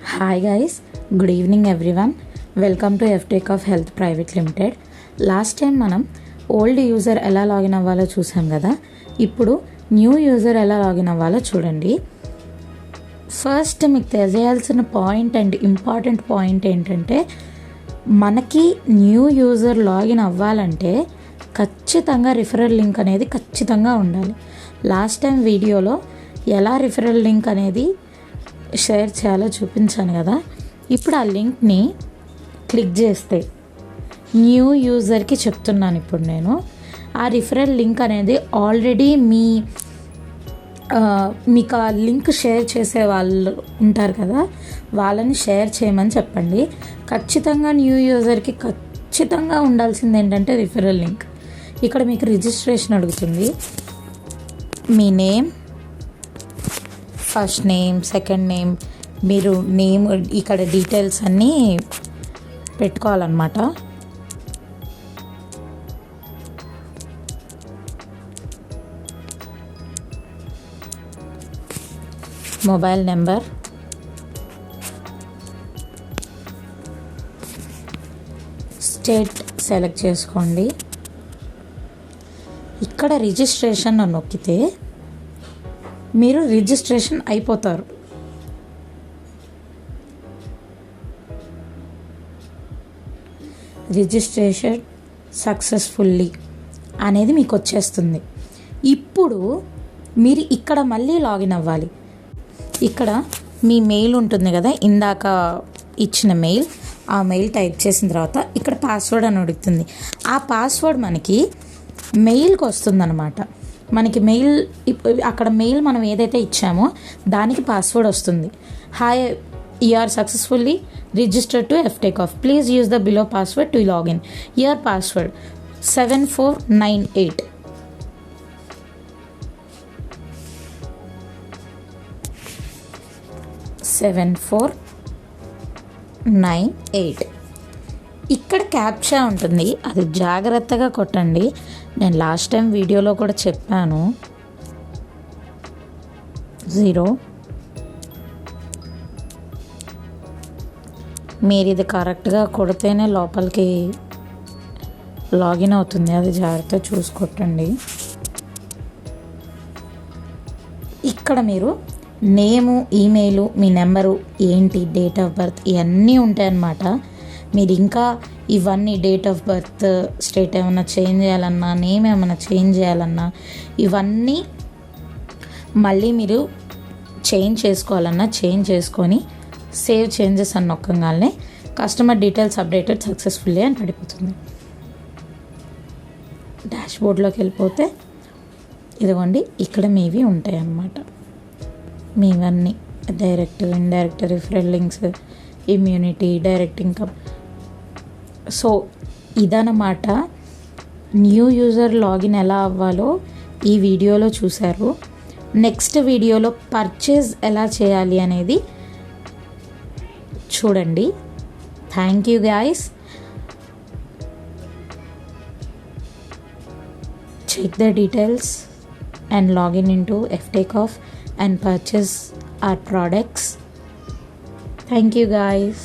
Hi guys good evening everyone welcome to Eftake of health private limited last time మనం old user ఎలా login అవ్వాలో చూసాం కదా? ఇప్పుడు న్యూ యూజర్ ఎలా లాగిన్ అవ్వాలో చూడండి. ఫస్ట్ మీకు తెలియాల్సిన పాయింట్ అండ్ ఇంపార్టెంట్ పాయింట్ ఏంటంటే మనకి న్యూ యూజర్ లాగిన్ అవ్వాలంటే ఖచ్చితంగా రిఫరల్ లింక్ అనేది ఖచ్చితంగా ఉండాలి. లాస్ట్ టైం వీడియోలో ఎలా రిఫరల్ లింక్ అనేది షేర్ చేయాలో చూపించాను కదా. ఇప్పుడు ఆ లింక్ని క్లిక్ చేస్తే న్యూ యూజర్కి చెప్తున్నాను ఇప్పుడు నేను. ఆ రిఫరల్ లింక్ అనేది ఆల్రెడీ మీ మీకు ఆ లింక్ షేర్ చేసే వాళ్ళు ఉంటారు కదా. వాళ్ళని షేర్ చేయమని చెప్పండి. ఖచ్చితంగా న్యూ యూజర్కి ఖచ్చితంగా ఉండాల్సింది ఏంటంటే రిఫరల్ లింక్. ఇక్కడ మీకు రిజిస్ట్రేషన్ అడుగుతుంది. మీ name first name second name మీరు నేమ్ ఇక్కడ డీటెయిల్స్ అన్నీ పెట్టుకోవాలన్నమాట. మొబైల్ నెంబర్ స్టేట్ సెలెక్ట్ చేసుకోండి. ఇక్కడ రిజిస్ట్రేషన్ నొక్కితే మీరు రిజిస్ట్రేషన్ అయిపోతారు. రిజిస్ట్రేషన్ సక్సెస్ఫుల్లీ అనేది మీకు వచ్చేస్తుంది. ఇప్పుడు మీరు ఇక్కడ మళ్ళీ లాగిన్ అవ్వాలి. ఇక్కడ మీ మెయిల్ ఉంటుంది కదా ఇందాక ఇచ్చిన మెయిల్ ఆ మెయిల్ టైప్ చేసిన తర్వాత ఇక్కడ పాస్వర్డ్ అని అడుగుతుంది. ఆ పాస్వర్డ్ మనకి మెయిల్కి వస్తుందన్నమాట. మనకి మెయిల్ అక్కడ మెయిల్ మనం ఏదైతే ఇచ్చామో దానికి పాస్వర్డ్ వస్తుంది. Hi you're successfully register to Eftech of please use the below password to login your password seven four nine eight seven four nine eight ఇక్కడ క్యాప్చా ఉంటుంది. అది జాగ్రత్తగా కొట్టండి. నేను లాస్ట్ టైం వీడియోలో కూడా చెప్పాను. జీరో మీరు ఇది కరెక్ట్గా కొడితేనే లోపలికి లాగిన్ అవుతుంది. అది జాగ్రత్త చూసుకొట్టండి ఇక్కడ మీరు నేము ఈమెయిల్ మీ నెంబరు ఏంటి డేట్ ఆఫ్ బర్త్ ఇవన్నీ ఉంటాయన్నమాట. మీరు ఇంకా ఇవన్నీ డేట్ ఆఫ్ బర్త్ స్టేట్ ఏమైనా చేంజ్ చేయాలన్నా నేమ్ ఏమైనా చేంజ్ చేయాలన్నా ఇవన్నీ మళ్ళీ మీరు చేంజ్ చేసుకోవాలన్నా చేంజ్ చేసుకొని సేవ్ చేంజెస్ అని నొక్కగానే కస్టమర్ డీటెయిల్స్ అప్డేటెడ్ సక్సెస్ఫుల్లీ అని పడిపోతుంది డాష్ బోర్డ్లోకి వెళ్ళిపోతే ఇదిగోండి ఇక్కడ మీవి ఉంటాయి అన్నమాట మీవన్నీ direct indirect referral links immunity direct income so ఇదనమాట న్యూ యూజర్ లాగిన్ ఎలా అవ్వాలో ఈ వీడియోలో చూశారు. నెక్స్ట్ వీడియోలో పర్చేజ్ ఎలా చేయాలి అనేది చూడండి. Thank you guys. Check the details and login in to F take off and purchase our products. Thank you guys.